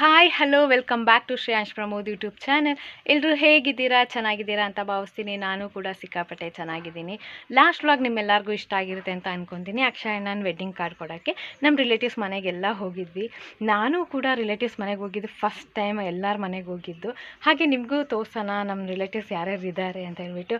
Hi hello welcome back to Shreyansh Pramod YouTube channel ಎಲ್ಲರೂ ಹೇಗಿದ್ದೀರಾ? ಚೆನ್ನಾಗಿದ್ದೀರಾ ಅಂತ ಭಾವಿಸ್ತೀನಿ. ನಾನು ಕೂಡ ಸಿಕ್ಕಾಪಟ್ಟೆ ಚೆನ್ನಾಗಿದ್ದೀನಿ. ಲಾಸ್ಟ್ ವ್ಲಾಗ್ ನಿಮ್ಮೆಲ್ಲರಿಗೂ ಇಷ್ಟ ಆಗಿರುತ್ತೆ ಅಂತ ಅಂದ್ಕೊತೀನಿ ಅಕ್ಷಯ ನಾನು ವೆಡ್ಡಿಂಗ್ ಕಾರ್ಡ್ ಕೊಡೋಕ್ಕೆ ನಮ್ಮ ರಿಲೇಟಿವ್ಸ್ ಮನೆಗೆಲ್ಲ ಹೋಗಿದ್ವಿ. ನಾನು ಕೂಡ ರಿಲೇಟಿವ್ಸ್ ಮನೆಗೆ ಹೋಗಿದ್ದು. ಫಸ್ಟ್ ಟೈಮ್ ಎಲ್ಲರ ಮನೆಗೆ ಹೋಗಿದ್ದು. ಹಾಗೆ ನಿಮಗೂ ತೋರ್ಸೋಣ. ನಮ್ಮ ರಿಲೇಟಿವ್ಸ್ ಯಾರ್ಯಾರು ಇದ್ದಾರೆ ಅಂತ ಹೇಳ್ಬಿಟ್ಟು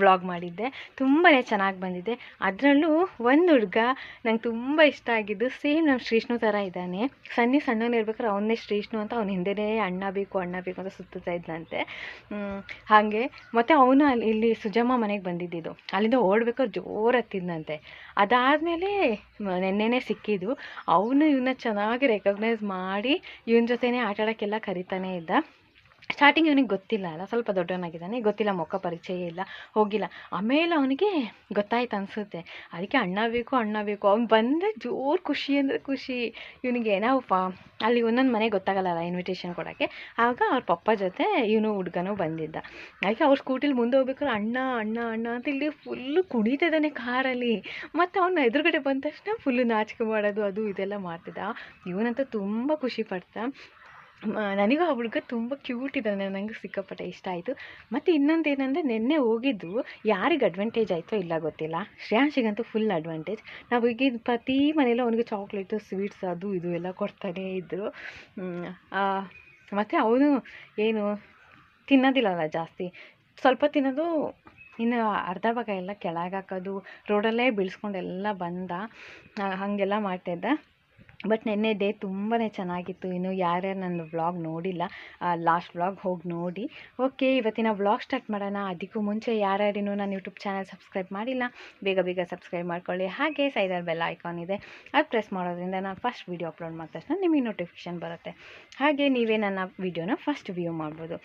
ವ್ಲಾಗ್ ಮಾಡಿದ್ದೆ. ತುಂಬಾ ಚೆನ್ನಾಗಿ ಬಂದಿದೆ. ಅದರಲ್ಲೂ ಒಂದು ಹುಡುಗ ನಂಗೆ ತುಂಬ ಇಷ್ಟ ಆಗಿದ್ದು ಸೇಮ್ ನಮ್ಮ ಶ್ರೀಷ್ಣು ಥರ ಇದ್ದಾನೆ. ಸನ್ನಿ ಸಣ್ಣವನಿರ್ಬೇಕಾದ್ರೆ ಅವನೇ ಶ್ರೀಷ್ಣು ಅಂತ ಅವ್ನ ಹಿಂದೆನೇ ಅಣ್ಣ ಬೇಕು ಅಣ್ಣ ಬೇಕು ಅಂತ ಸುತ್ತುತ್ತಾ ಇದ್ದಂತೆ ಹಾಗೆ ಮತ್ತು ಅವನು ಅಲ್ಲಿ ಇಲ್ಲಿ ಸುಜಮ್ಮ ಮನೆಗೆ ಬಂದಿದ್ದಿದ್ದು. ಅಲ್ಲಿಂದ ಓಡ್ಬೇಕಾದ್ರೆ ಜೋರು ಹತ್ತಿದ್ನಂತೆ. ಅದಾದಮೇಲೆ ನೆನ್ನೆನೇ ಸಿಕ್ಕಿದ್ದು. ಅವನು ಇವನ್ನ ಚೆನ್ನಾಗಿ ರೆಕಗ್ನೈಸ್ ಮಾಡಿ, ಇವನ ಜೊತೆನೇ ಆಟಾಡೋಕ್ಕೆಲ್ಲ ಕರಿತಾನೆ ಇದ್ದ. ಸ್ಟಾರ್ಟಿಂಗ್ ಇವನಿಗೆ ಗೊತ್ತಿಲ್ಲ ಅಲ್ಲ, ಸ್ವಲ್ಪ ದೊಡ್ಡವನಾಗಿದ್ದಾನೆ, ಗೊತ್ತಿಲ್ಲ, ಮುಖ ಪರಿಚಯ ಇಲ್ಲ, ಹೋಗಿಲ್ಲ. ಆಮೇಲೆ ಅವನಿಗೆ ಗೊತ್ತಾಯ್ತು ಅನಿಸುತ್ತೆ. ಅದಕ್ಕೆ ಅಣ್ಣ ಬೇಕು ಅಣ್ಣ ಬೇಕು. ಅವ್ನು ಬಂದರೆ ಜೋರು ಖುಷಿ ಅಂದರೆ ಖುಷಿ. ಇವನಿಗೆ ನಾವು ಅಲ್ಲಿ ಒಂದೊಂದು ಮನೆಗೆ ಗೊತ್ತಾಗಲ್ಲ ಇನ್ವಿಟೇಷನ್ ಕೊಡೋಕ್ಕೆ. ಆಗ ಅವ್ರ ಪಪ್ಪ ಜೊತೆ ಇವನು ಹುಡುಗನೂ ಬಂದಿದ್ದ. ಅದಕ್ಕೆ ಅವ್ರ ಸ್ಕೂಟಿಲಿ ಮುಂದೆ ಹೋಗ್ಬೇಕಾದ್ರೆ, ಅಣ್ಣ ಅಣ್ಣ ಅಣ್ಣ ಅಂತ ಇಲ್ಲಿ ಫುಲ್ಲು ಕುಣಿತಿದ್ದಾನೆ ಕಾರಲ್ಲಿ. ಮತ್ತು ಅವನ ಎದುರುಗಡೆ ಬಂದ ತಕ್ಷಣ ಫುಲ್ಲು ನಾಚಿಕೆ ಮಾಡೋದು, ಅದು, ಇದೆಲ್ಲ ಮಾಡ್ತಿದ್ದ. ಇವನಂತೂ ತುಂಬ ಖುಷಿ ಪಡ್ತಾ ನನಗೂ ಆ ಹುಡುಗ ತುಂಬ ಕ್ಯೂಟ್ ಇದ್ದಾನೆ ನನಗೆ ಸಿಕ್ಕಾಪಟ್ಟೆ ಇಷ್ಟ ಆಯಿತು. ಮತ್ತು ಇನ್ನೊಂದು ಏನಂದರೆ ನಿನ್ನೆ ಹೋಗಿದ್ದು, ಯಾರಿಗೆ ಅಡ್ವಾಂಟೇಜ್ ಆಯಿತೋ ಇಲ್ಲ ಗೊತ್ತಿಲ್ಲ. ಶ್ರೇಯಾಂಶಿಗಂತೂ ಫುಲ್ ಅಡ್ವಾಂಟೇಜ್ ನಾವು ಈಗ ಪ್ರತಿ ಮನೇಲೂ ಅವನಿಗೆ ಚಾಕ್ಲೇಟು ಸ್ವೀಟ್ಸ್ ಅದು ಇದು ಎಲ್ಲ ಕೊಡ್ತಾನೆ ಇದ್ದರು ಮತ್ತು ಅವನು ಏನು, ತಿನ್ನೋದಿಲ್ಲಲ್ಲ ಜಾಸ್ತಿ. ಸ್ವಲ್ಪ ತಿನ್ನೋದು, ಇನ್ನು ಅರ್ಧ ಭಾಗ ಎಲ್ಲ ಕೆಳಗೆ ಹಾಕೋದು ರೋಡಲ್ಲೇ ಬೀಳ್ಸ್ಕೊಂಡೆಲ್ಲ ಬಂದ ಹಾಗೆಲ್ಲ ಮಾಡ್ತಿದ್ದ ಬಟ್ ನಿನ್ನೆ ಡೇ ತುಂಬಾ ಚೆನ್ನಾಗಿತ್ತು. ಇನ್ನು ಯಾರ್ಯಾರು ನನ್ನ ವ್ಲಾಗ್ ನೋಡಿಲ್ಲ ಲಾಸ್ಟ್ ವ್ಲಾಗ್ ಹೋಗಿ ನೋಡಿ. ಓಕೆ, ಇವತ್ತಿನ ವ್ಲಾಗ್ ಸ್ಟಾರ್ಟ್ ಮಾಡೋಣ. ಅದಕ್ಕೂ ಮುಂಚೆ ಯಾರ್ಯಾರಿನೂ ನನ್ನ ಯೂಟ್ಯೂಬ್ ಚಾನಲ್ ಸಬ್ಸ್ಕ್ರೈಬ್ ಮಾಡಿಲ್ಲ, ಬೇಗ ಬೇಗ ಸಬ್ಸ್ಕ್ರೈಬ್ ಮಾಡ್ಕೊಳ್ಳಿ. ಹಾಗೆ ಸೈಡಲ್ಲಿ ಬೆಲ್ ಐಕಾನ್ ಇದೆ, ಅದು ಪ್ರೆಸ್ ಮಾಡೋದ್ರಿಂದ ನಾನು ಫಸ್ಟ್ ವೀಡಿಯೋ ಅಪ್ಲೋಡ್ ಮಾಡಿದ ತಕ್ಷಣ ನಿಮಗೆ ನೋಟಿಫಿಕೇಷನ್ ಬರುತ್ತೆ. ಹಾಗೆ ನೀವೇ ನನ್ನ ವೀಡಿಯೋನ ಫಸ್ಟ್ ವ್ಯೂ ಮಾಡ್ಬೋದು.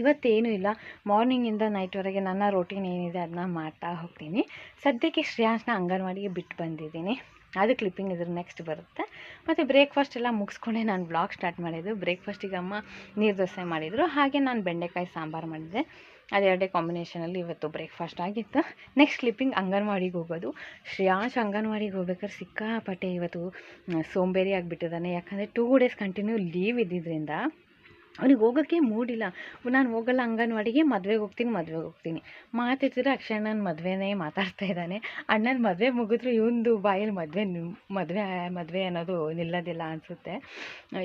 ಇವತ್ತೇನೂ ಇಲ್ಲ, ಮಾರ್ನಿಂಗಿಂದ ನೈಟ್ವರೆಗೆ ನನ್ನ ರೋಟೀನ್ ಏನಿದೆ ಅದನ್ನ ಮಾಡ್ತಾ ಹೋಗ್ತೀನಿ. ಸದ್ಯಕ್ಕೆ ಶ್ರೇಯಾಂಶನ ಅಂಗನವಾಡಿಗೆ ಬಿಟ್ಟು ಬಂದಿದ್ದೀನಿ. ಅದು ಕ್ಲಿಪ್ಪಿಂಗ್ ಇದ್ರ ನೆಕ್ಸ್ಟ್ ಬರುತ್ತೆ. ಮತ್ತು ಬ್ರೇಕ್ಫಾಸ್ಟ್ ಎಲ್ಲ ಮುಗಿಸ್ಕೊಂಡೆ ನಾನು ಬ್ಲಾಗ್ ಸ್ಟಾರ್ಟ್ ಮಾಡಿದ್ದು. ಬ್ರೇಕ್ಫಾಸ್ಟಿಗೆ ಅಮ್ಮ ನೀರು ದೋಸೆ ಮಾಡಿದರು. ಹಾಗೆ ನಾನು ಬೆಂಡೆಕಾಯಿ ಸಾಂಬಾರು ಮಾಡಿದ್ದೆ ಅದೆರಡೇ ಕಾಂಬಿನೇಷನಲ್ಲಿ ಇವತ್ತು ಬ್ರೇಕ್ಫಾಸ್ಟ್ ಆಗಿತ್ತು. ನೆಕ್ಸ್ಟ್ ಕ್ಲಿಪ್ಪಿಂಗ್ ಅಂಗನವಾಡಿಗೆ ಹೋಗೋದು. ಶ್ರೇಯಾಂಶ್ ಅಂಗನವಾಡಿಗೆ ಹೋಗ್ಬೇಕಾದ್ರೆ ಸಿಕ್ಕಾಪಟ್ಟೆ ಇವತ್ತು ಸೋಂಬೇರಿ ಆಗಿಬಿಟ್ಟಿದ್ದಾನೆ. ಯಾಕಂದರೆ ಟೂ ಡೇಸ್ ಕಂಟಿನ್ಯೂ ಲೀವ್ ಇದ್ದಿದ್ದರಿಂದ ಅವ್ನಿಗೆ ಹೋಗೋಕ್ಕೆ ಮೂಡಿಲ್ಲ. ನಾನು ಹೋಗಲ್ಲ, ಅಂಗನವಾಡಿಗೆ ಮದುವೆಗೆ ಹೋಗ್ತೀನಿ ಮದುವೆಗೆ ಹೋಗ್ತೀನಿ. ಮಾತಿದ್ರೆ ಅಕ್ಷಯ ನನ್ನ ಮದುವೆನೇ ಮಾತಾಡ್ತಾ ಇದ್ದಾನೆ. ಅಣ್ಣನ ಮದುವೆ ಮುಗಿದ್ರು ಇವೊಂದು ಬಾಯಲ್ಲಿ ಮದುವೆ ಮದುವೆ ಮದುವೆ ಅನ್ನೋದು ನಿಲ್ಲೋದಿಲ್ಲ ಅನಿಸುತ್ತೆ.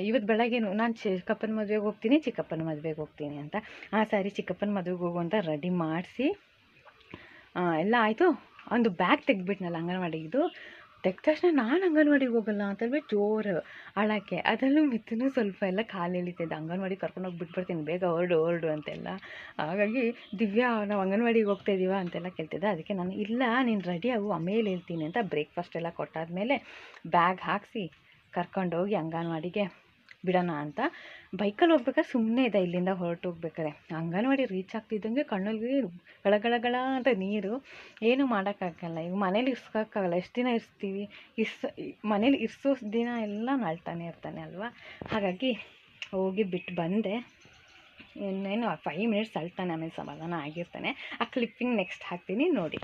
ಇವತ್ತು ಬೆಳಗ್ಗೆನು ನಾನು ಚಿಕ್ಕಪ್ಪನ ಮದುವೆಗೆ ಹೋಗ್ತೀನಿ, ಚಿಕ್ಕಪ್ಪನ ಮದುವೆಗೆ ಹೋಗ್ತೀನಿ ಅಂತ. ಆ ಸಾರಿ ಚಿಕ್ಕಪ್ಪನ ಮದುವೆಗೆ ಹೋಗು ಅಂತ ರೆಡಿ ಮಾಡಿಸಿ ಎಲ್ಲ ಆಯಿತು. ಒಂದು ಬ್ಯಾಗ್ ತೆಗ್ದುಬಿಟ್ನಲ್ಲ ಅಂಗನವಾಡಿದು ತೆಗ್ದ ತಕ್ಷಣ ನಾನು ಅಂಗನವಾಡಿಗೆ ಹೋಗಲ್ಲ ಅಂತ ಹೇಳ್ಬಿಟ್ಟು ಜೋರು ಅಳಕ್ಕೆ. ಅದರಲ್ಲೂ ಮಿಥುನು ಸ್ವಲ್ಪ ಎಲ್ಲ ಕಾಲು ಎಳಿತಿದ್ದ ಅಂಗನವಾಡಿ ಕರ್ಕೊಂಡೋಗಿ ಬಿಟ್ಬಿಡ್ತೀನಿ. ಬೇಗ ಹೊರಡು ಹೊರಡು ಅಂತೆಲ್ಲ. ಹಾಗಾಗಿ ದಿವ್ಯಾ, ನಾವು ಅಂಗನವಾಡಿಗೆ ಹೋಗ್ತಾ ಅಂತೆಲ್ಲ ಕೇಳ್ತಿದ್ದೆ. ಅದಕ್ಕೆ ನಾನು, ಇಲ್ಲ, ನೀನು ರೆಡಿ ಆಗು, ಆಮೇಲೆ ಹೇಳ್ತೀನಿ ಅಂತ ಬ್ರೇಕ್ಫಾಸ್ಟ್ ಎಲ್ಲ ಕೊಟ್ಟಾದ್ಮೇಲೆ ಬ್ಯಾಗ್ ಹಾಕಿಸಿ ಕರ್ಕೊಂಡೋಗಿ ಅಂಗನವಾಡಿಗೆ ಬಿಡೋಣ ಅಂತ. ಬೈಕಲ್ಲಿ ಹೋಗ್ಬೇಕಾದ್ರೆ ಸುಮ್ಮನೆ ಇದೆ, ಇಲ್ಲಿಂದ ಹೊರಟು ಹೋಗ್ಬೇಕಾರೆ ಅಂಗನವಾಡಿ ರೀಚ್ ಆಗ್ತಿದ್ದಂಗೆ ಕಣ್ಣಲ್ಲಿ ಗಳಗಳಗಳ ಅಂತ ನೀರು. ಏನು ಮಾಡೋಕ್ಕಾಗಲ್ಲ. ಈಗ ಮನೇಲಿ ಇರ್ಸ್ಕೋಕ್ಕಾಗಲ್ಲ ಎಷ್ಟು ದಿನ ಇರಿಸ್ತೀವಿ? ಇರ್ಸ, ಮನೇಲಿ ಇರಿಸೋ ದಿನ ಎಲ್ಲ ನಳ್ತಾನೆ ಇರ್ತಾನೆ ಅಲ್ವಾ? ಹಾಗಾಗಿ ಹೋಗಿ ಬಿಟ್ಟು ಬಂದೆ. ಇನ್ನೇನು ಫೈವ್ ಮಿನಿಟ್ಸ್ ಅಳ್ತಾನೆ ಆಮೇಲೆ ಸಮಾಧಾನ ಆಗಿರ್ತಾನೆ. ಆ ಕ್ಲಿಪ್ಪಿಂಗ್ ನೆಕ್ಸ್ಟ್ ಹಾಕ್ತೀನಿ, ನೋಡಿ.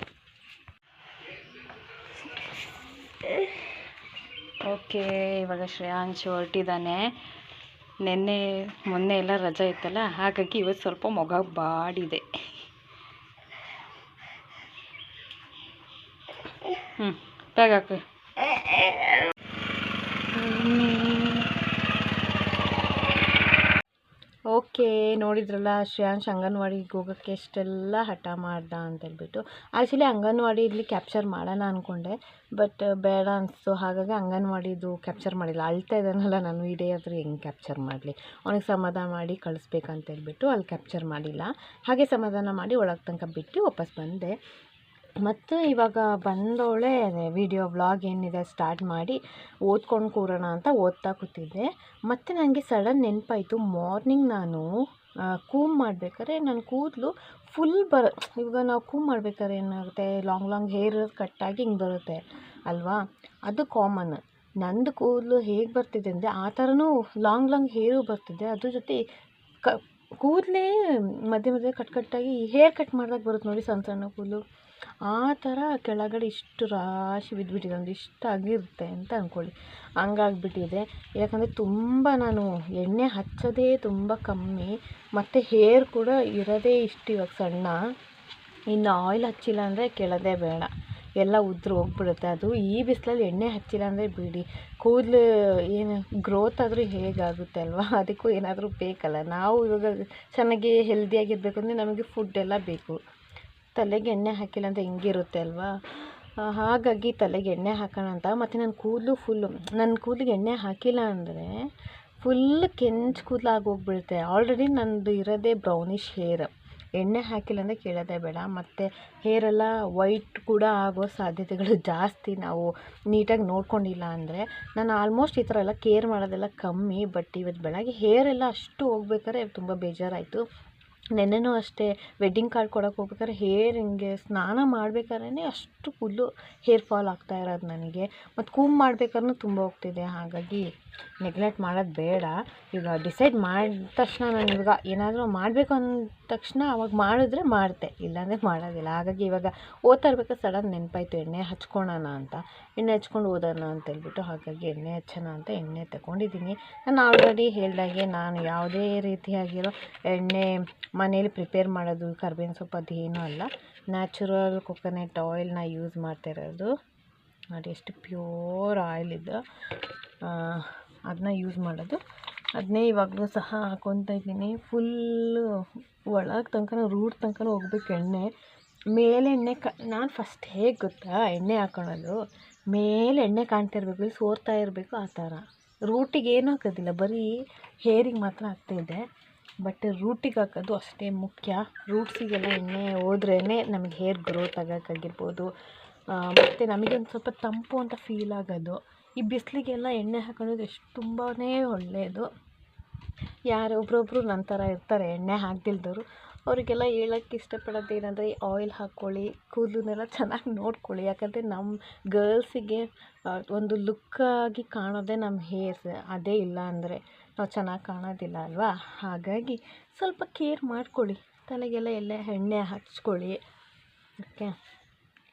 ಓಕೆ, ಇವಾಗ ಶ್ರೇಯಾಂಶು ಹೊರಟಿದ್ದಾನೆ. ನಿನ್ನೆ, ಮೊನ್ನೆ ಎಲ್ಲ ರಜೆ ಇತ್ತಲ್ಲ, ಹಾಗಾಗಿ ಇವತ್ತು ಸ್ವಲ್ಪ ಮೊಗ ಬಾಡಿದೆ. ಹ್ಞೂ ಬ್ಯಾಗ್ ಹಾಕು. ಓಕೆ ನೋಡಿದ್ರಲ್ಲ ಶ್ರೇಯಾಂಶ್ ಅಂಗನವಾಡಿಗೆ ಹೋಗೋಕ್ಕೆ ಎಷ್ಟೆಲ್ಲ ಹಠ ಮಾಡ್ದ ಅಂತೇಳ್ಬಿಟ್ಟು. ಆ್ಯಕ್ಚುಲಿ ಅಂಗನವಾಡಿ ಇಲ್ಲಿ ಕ್ಯಾಪ್ಚರ್ ಮಾಡೋಣ ಅಂದ್ಕೊಂಡೆ ಬಟ್ ಬೇಡ ಅನಿಸ್ತು. ಹಾಗಾಗಿ ಅಂಗನವಾಡಿದು ಕ್ಯಾಪ್ಚರ್ ಮಾಡಿಲ್ಲ. ಅಳ್ತಾ ಇದ್ದಾನಲ್ಲ ನಾನು ಇಡೇ ಆದರೂ ಹೆಂಗೆ ಕ್ಯಾಪ್ಚರ್ ಮಾಡಲಿ? ಅವನಿಗೆ ಸಮಾಧಾನ ಮಾಡಿ ಕಳಿಸ್ಬೇಕಂತೇಳ್ಬಿಟ್ಟು ಅಲ್ಲಿ ಕ್ಯಾಪ್ಚರ್ ಮಾಡಿಲ್ಲ. ಹಾಗೆ ಸಮಾಧಾನ ಮಾಡಿ ಒಳಗೆ ತನಕ ಬಿಟ್ಟು ವಾಪಸ್ ಬಂದೆ. ಮತ್ತು ಇವಾಗ ಬಂದವಳೆ ವಿಡಿಯೋ ವ್ಲಾಗ್ ಏನಿದೆ ಸ್ಟಾರ್ಟ್ ಮಾಡಿ ಓದ್ಕೊಂಡು ಕೂರೋಣ ಅಂತ ಓದ್ತಾ ಕೂತಿದ್ದೆ. ಮತ್ತು ನನಗೆ ಸಡನ್ ನೆನಪಾಯಿತು ಮಾರ್ನಿಂಗ್ ನಾನು ಕೂಮ್ ಮಾಡ್ಬೇಕಾದ್ರೆ ನನ್ನ ಕೂದಲು ಫುಲ್ ಬರ, ಇವಾಗ ನಾವು ಕೂಮ್ ಮಾಡ್ಬೇಕಾದ್ರೆ ಏನಾಗುತ್ತೆ ಲಾಂಗ್ ಲಾಂಗ್ ಹೇರ್ ಕಟ್ಟಾಗಿ ಹಿಂಗೆ ಬರುತ್ತೆ ಅಲ್ವಾ? ಅದು ಕಾಮನ್ ನಂದು ಕೂದಲು ಹೇಗೆ ಬರ್ತಿದೆ ಅಂದರೆ ಆ ಥರನೂ ಲಾಂಗ್ ಲಾಂಗ್ ಹೇರು ಬರ್ತಿದೆ. ಅದ್ರ ಜೊತೆ ಕ, ಕೂದಲೇ ಮಧ್ಯೆ ಮಧ್ಯೆ ಕಟ್ ಕಟ್ಟಾಗಿ ಹೇರ್ ಕಟ್ ಮಾಡಿದಾಗ ಬರುತ್ತೆ ನೋಡಿ ಸಣ್ಣ ಸಣ್ಣ ಕೂದಲು. ಆ ಥರ ಕೆಳಗಡೆ ಇಷ್ಟು ರಾಶಿ ಬಿದ್ದುಬಿಟ್ಟಿದೆ ಒಂದು ಇಷ್ಟು ಆಗಿರುತ್ತೆ ಅಂತ ಅಂದ್ಕೊಳ್ಳಿ ಹಂಗಾಗ್ಬಿಟ್ಟಿದೆ. ಯಾಕಂದರೆ ತುಂಬ ನಾನು ಎಣ್ಣೆ ಹಚ್ಚೋದೇ ತುಂಬ ಕಮ್ಮಿ, ಮತ್ತು ಹೇರ್ ಕೂಡ ಇರೋದೇ ಇಷ್ಟು ಇವಾಗ ಸಣ್ಣ. ಇನ್ನು ಆಯಿಲ್ ಹಚ್ಚಿಲ್ಲ ಅಂದರೆ ಕೆಳದೇ ಬೇಡ. ಎಲ್ಲ ಉದುರು ಹೋಗ್ಬಿಡುತ್ತೆ. ಅದು ಈ ಬಿಸಿಲಲ್ಲಿ ಎಣ್ಣೆ ಹಚ್ಚಿಲ್ಲ ಅಂದರೆ ಬಿಡಿ. ಕೂದಲು ಏನು ಗ್ರೋತ್ ಆದರೂ ಹೇಗಾಗುತ್ತೆ ಅಲ್ವಾ? ಅದಕ್ಕೂ ಏನಾದರೂ ಬೇಕಲ್ಲ. ನಾವು ಇವಾಗ ಚೆನ್ನಾಗಿ ಹೆಲ್ದಿಯಾಗಿರಬೇಕು ಅಂದರೆ ನಮಗೆ ಫುಡ್ ಎಲ್ಲ ಬೇಕು. ತಲೆಗೆ ಎಣ್ಣೆ ಹಾಕಿಲ್ಲ ಅಂದರೆ ಹಿಂಗಿರುತ್ತೆ ಅಲ್ವಾ? ಹಾಗಾಗಿ ತಲೆಗೆ ಎಣ್ಣೆ ಹಾಕೋಣ ಅಂತ. ಮತ್ತು ನನ್ನ ಕೂದಲು ಫುಲ್ಲು ನನ್ನ ಕೂದಲಿಗೆ ಎಣ್ಣೆ ಹಾಕಿಲ್ಲ ಅಂದರೆ ಫುಲ್ ಕೆಂಚು ಕೂದಲು ಆಗೋಗ್ಬಿಡುತ್ತೆ. ಆಲ್ರೆಡಿ ನಂದು ಇರೋದೇ ಬ್ರೌನಿಷ್ ಹೇರ್ ಎಣ್ಣೆ ಹಾಕಿಲ್ಲ ಅಂದರೆ ಕೇಳೋದೇ ಬೇಡ. ಮತ್ತು ಹೇರೆಲ್ಲ ವೈಟ್ ಕೂಡ ಆಗೋ ಸಾಧ್ಯತೆಗಳು ಜಾಸ್ತಿ. ನಾವು ನೀಟಾಗಿ ನೋಡ್ಕೊಂಡಿಲ್ಲ ಅಂದರೆ ನಾನು ಆಲ್ಮೋಸ್ಟ್ ಈ ಥರ ಎಲ್ಲ ಕೇರ್ ಮಾಡೋದೆಲ್ಲ ಕಮ್ಮಿ. ಬಟ್ ಇವತ್ತು ಬೆಳಗ್ಗೆ ಹೇರೆಲ್ಲ ಅಷ್ಟು ಹೋಗ್ಬೇಕಾದ್ರೆ ತುಂಬ ಬೇಜಾರಾಯಿತು. ನೆನ್ನೆನೂ ಅಷ್ಟೇ ವೆಡ್ಡಿಂಗ್ ಕಾರ್ಡ್ ಕೊಡೋಕೆ ಹೋಗ್ಬೇಕಾದ್ರೆ ಹೇರ್ ಹಿಂಗೆ ಸ್ನಾನ ಮಾಡ್ಬೇಕಾದ್ರೇ ಅಷ್ಟು ಫುಲ್ಲು ಹೇರ್ ಫಾಲ್ ಆಗ್ತಾ ಇರೋದು ನನಗೆ. ಮತ್ತು ಕೂಮ್ ಮಾಡ್ಬೇಕಾದ್ರೂ ತುಂಬ ಹೋಗ್ತಿದೆ ಹಾಗಾಗಿ. ನೆಗ್ಲೆಕ್ಟ್ ಮಾಡೋದು ಬೇಡ. ಈಗ ಡಿಸೈಡ್ ಮಾಡಿದ ತಕ್ಷಣ ನಾನು ಇವಾಗ ಏನಾದರೂ ಮಾಡಬೇಕು ಅಂದ ತಕ್ಷಣ ಅವಾಗ ಮಾಡಿದ್ರೆ ಮಾಡ್ತೆ, ಇಲ್ಲಾಂದರೆ ಮಾಡೋದಿಲ್ಲ. ಹಾಗಾಗಿ ಇವಾಗ ಓದ್ತಾ ಸಡನ್ ನೆನಪಾಯ್ತು, ಎಣ್ಣೆ ಹಚ್ಕೊಳೋಣ ಅಂತ. ಎಣ್ಣೆ ಹಚ್ಕೊಂಡು ಓದೋಣ ಅಂತ ಹೇಳ್ಬಿಟ್ಟು ಹಾಗಾಗಿ ಎಣ್ಣೆ ಹಚ್ಚೋಣ ಅಂತ ಎಣ್ಣೆ ತಗೊಂಡಿದ್ದೀನಿ. ನಾನು ಆಲ್ರೆಡಿ ಹೇಳ್ದಾಗೆ ನಾನು ಯಾವುದೇ ರೀತಿಯಾಗಿರೋ ಎಣ್ಣೆ ಮನೇಲಿ ಪ್ರಿಪೇರ್ ಮಾಡೋದು, ಕರ್ಬೇವಿನ ಸೊಪ್ಪು ಅದು ಏನೂ ಅಲ್ಲ. ನ್ಯಾಚುರಲ್ ಕೊಕೊನೆಟ್ ಆಯಿಲ್ನ ಯೂಸ್ ಮಾಡ್ತಾ ಇರೋದು. ನೋಡಿ ಎಷ್ಟು ಪ್ಯೂರ್ ಆಯಿಲ್ ಇದು. ಅದನ್ನ ಯೂಸ್ ಮಾಡೋದು. ಅದನ್ನೇ ಇವಾಗಲೂ ಸಹ ಹಾಕ್ಕೊತಾ ಇದ್ದೀನಿ. ಫುಲ್ಲು ಒಳಗೆ ತನಕ ರೂಟ್ ತನಕನೂ ಹೋಗ್ಬೇಕು ಎಣ್ಣೆ. ಮೇಲೆ ಎಣ್ಣೆ ಕ, ನಾನು ಫಸ್ಟ್ ಹೇಗೆ ಗೊತ್ತಾ? ಎಣ್ಣೆ ಹಾಕೊಳ್ಳೋದು. ಮೇಲೆ ಎಣ್ಣೆ ಕಾಣ್ತಿರ್ಬೇಕು ಇಲ್ಲಿ ಸೋರ್ತಾ ಇರಬೇಕು ಆ ಥರ. ರೂಟಿಗೆ ಏನೂ ಹಾಕೋದಿಲ್ಲ. ಬರೀ ಹೇರಿಗೆ ಮಾತ್ರ ಹಾಕ್ತಾಯಿದ್ದೆ ಬಟ್ ರೂಟಿಗೆ ಹಾಕೋದು ಅಷ್ಟೇ ಮುಖ್ಯ. ರೂಟ್ಸಿಗೆಲ್ಲ ಎಣ್ಣೆ ಹೋದ್ರೇ ನಮಗೆ ಹೇರ್ ಗ್ರೋತ್ ಆಗೋಕ್ಕಾಗಿರ್ಬೋದು. ಮತ್ತು ನಮಗೆ ಒಂದು ಸ್ವಲ್ಪ ತಂಪು ಅಂತ ಫೀಲ್ ಆಗೋದು. ಈ ಬಿಸಿಲಿಗೆಲ್ಲ ಎಣ್ಣೆ ಹಾಕೊಳ್ಳೋದು ಎಷ್ಟು ತುಂಬಾ ಒಳ್ಳೆಯದು. ಯಾರು ಒಬ್ರೊಬ್ಬರು ನನ್ನ ಥರ ಇರ್ತಾರೆ, ಎಣ್ಣೆ ಹಾಕ್ದಿಲ್ದವರು. ಅವರಿಗೆಲ್ಲ ಹೇಳೋಕ್ಕೆ ಇಷ್ಟಪಡೋದು ಏನಂದರೆ ಆಯಿಲ್ ಹಾಕ್ಕೊಳ್ಳಿ ಕೂದಲನ್ನೆಲ್ಲ ಚೆನ್ನಾಗಿ ನೋಡ್ಕೊಳ್ಳಿ. ಯಾಕಂದರೆ ನಮ್ಮ ಗರ್ಲ್ಸಿಗೆ ಒಂದು ಲುಕ್ಕಾಗಿ ಕಾಣೋದೇ ನಮ್ಮ ಹೇರ್ಸ್ ಅದೇ ಇಲ್ಲ ಅಂದರೆ ನಾವು ಚೆನ್ನಾಗಿ ಕಾಣೋದಿಲ್ಲ ಅಲ್ವಾ? ಹಾಗಾಗಿ ಸ್ವಲ್ಪ ಕೇರ್ ಮಾಡ್ಕೊಳ್ಳಿ. ತಲೆಗೆಲ್ಲ ಎಲ್ಲ ಎಣ್ಣೆ ಹಚ್ಕೊಳ್ಳಿ ಓಕೆ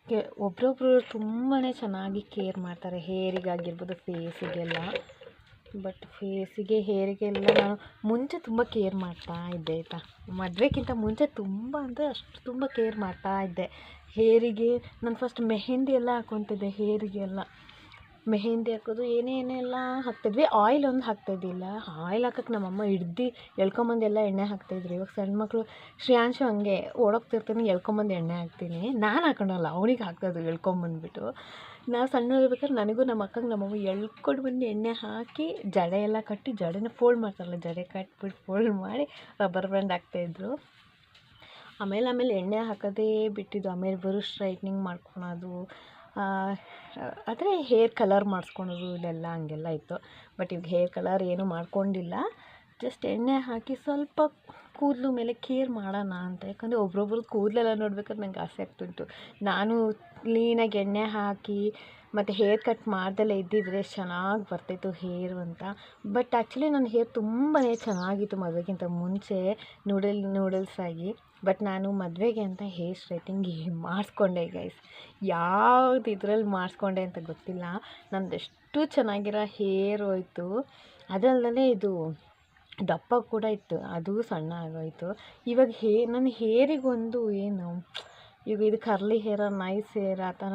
ಕೆ ಒಬ್ಬರೊಬ್ರು ತುಂಬಾ ಚೆನ್ನಾಗಿ ಕೇರ್ ಮಾಡ್ತಾರೆ. ಹೇರಿಗಾಗಿರ್ಬೋದು, ಫೇಸಿಗೆಲ್ಲ. ಬಟ್ ಫೇಸಿಗೆ, ಹೇರಿಗೆಲ್ಲ ನಾನು ಮುಂಚೆ ತುಂಬ ಕೇರ್ ಮಾಡ್ತಾ ಇದ್ದೆ, ಆಯಿತಾ? ಮದುವೆಗಿಂತ ಮುಂಚೆ ತುಂಬ ಅಂದರೆ ಅಷ್ಟು ತುಂಬ ಕೇರ್ ಮಾಡ್ತಾ ಇದ್ದೆ. ಹೇರಿಗೆ, ನಾನು ಫಸ್ಟ್ ಮೆಹೆಂದಿ ಎಲ್ಲ ಹಾಕೊತಿದ್ದೆ ಹೇರಿಗೆಲ್ಲ. ಮೆಹಂದಿ ಹಾಕೋದು ಏನೇನೆಲ್ಲ ಹಾಕ್ತಿದ್ವಿ. ಆಯಿಲ್ ಒಂದು ಹಾಕ್ತಾಯಿದ್ದಿಲ್ಲ ಆಯಿಲ್ ಹಾಕಕ್ಕೆ ನಮ್ಮಮ್ಮ ಹಿಡ್ದು ಎಳ್ಕೊಂಬಂದು ಎಲ್ಲ ಎಣ್ಣೆ ಹಾಕ್ತಾಯಿದ್ರು ಇವಾಗ ಸಣ್ಣ ಮಕ್ಕಳು ಶ್ರೇಯಾಂಶು ಹಂಗೆ ಓಡೋಗ್ತಿರ್ತೀನಿ, ಎಳ್ಕೊಂಬಂದು ಎಣ್ಣೆ ಹಾಕ್ತೀನಿ. ನಾನು ಹಾಕೊಳಲ್ಲ ಅವ್ನಿಗೆ ಹಾಕ್ತಾಯಿದ್ರು ಎಳ್ಕೊಂಬಂದ್ಬಿಟ್ಟು. ಸಣ್ಣ ಸಣ್ಣದಿರ್ಬೇಕಾದ್ರೆ ನನಗೂ ನಮ್ಮ ಅಕ್ಕಂಗೆ ನಮ್ಮಮ್ಮ ಎಳ್ಕೊಂಡು ಬಂದು ಎಣ್ಣೆ ಹಾಕಿ ಜಡೆ ಎಲ್ಲ ಕಟ್ಟಿ ಜಡೆನ ಫೋಲ್ಡ್ ಮಾಡ್ತಾರಲ್ಲ, ಜಡೆ ಕಟ್ಬಿಟ್ಟು ಫೋಲ್ಡ್ ಮಾಡಿ ರಬ್ಬರ್ ಬ್ಯಾಂಡ್ ಹಾಕ್ತಾಯಿದ್ರು ಆಮೇಲೆ ಆಮೇಲೆ ಎಣ್ಣೆ ಹಾಕೋದೇ ಬಿಟ್ಟಿದ್ದು. ಆಮೇಲೆ ಬರು ಸ್ಟ್ರೈಟ್ನಿಂಗ್ ಮಾಡ್ಕೊಳೋದು. ಆದರೆ ಹೇರ್ ಕಲರ್ ಮಾಡಿಸ್ಕೊಳೋದು ಇಲ್ಲೆಲ್ಲ ಹಂಗೆಲ್ಲ ಇತ್ತು. ಬಟ್ ಇವಾಗ ಹೇರ್ ಕಲರ್ ಏನು ಮಾಡ್ಕೊಂಡಿಲ್ಲ. ಜಸ್ಟ್ ಎಣ್ಣೆ ಹಾಕಿ ಸ್ವಲ್ಪ ಕೂದಲು ಮೇಲೆ ಕೇರ್ ಮಾಡೋಣ ಅಂತ. ಯಾಕಂದರೆ ಒಬ್ರೊಬ್ರದ್ದು ಕೂದಲೆಲ್ಲ ನೋಡ್ಬೇಕಾದ್ರೆ ನಂಗೆ ಆಸೆ ಆಗ್ತಿತ್ತು. ನಾನು ಕ್ಲೀನಾಗಿ ಎಣ್ಣೆ ಹಾಕಿ ಮತ್ತು ಹೇರ್ ಕಟ್ ಮಾಡ್ದಲೇ ಇದ್ದಿದ್ರೆ ಚೆನ್ನಾಗಿ ಬರ್ತಿತ್ತು ಹೇರು ಅಂತ. ಬಟ್ ಆ್ಯಕ್ಚುಲಿ ನನ್ನ ಹೇರ್ ತುಂಬಾ ಚೆನ್ನಾಗಿತ್ತು ಮದುವೆಗಿಂತ ಮುಂಚೆ ನೂಡಲ್ ನೂಡಲ್ಸ್ ಆಗಿ. ಬಟ್ ನಾನು ಮದುವೆಗೆ ಅಂತ ಹೇರ್ ಸ್ಟ್ರೈಟಿಂಗ್ ಮಾಡಿಸ್ಕೊಂಡೆ ಗೈಸ್ ಯಾವ್ದು ಇದ್ರಲ್ಲಿ ಮಾಡಿಸ್ಕೊಂಡೆ ಅಂತ ಗೊತ್ತಿಲ್ಲ. ನಂದು ಎಷ್ಟು ಚೆನ್ನಾಗಿರೋ ಹೇರ್ ಹೋಯ್ತು. ಅದಲ್ಲದೆ ಇದು ದಪ್ಪ ಕೂಡ ಇತ್ತು. ಅದು ಸಣ್ಣ ಆಗೋಯಿತು. ಇವಾಗ ಹೇ, ನನ್ನ ಹೇರಿಗೊಂದು ಏನು, ಈಗ ಇದು ಕರ್ಲಿ ಹೇರ, ನೈಸ್ ಹೇರ್, ಆ ಥರ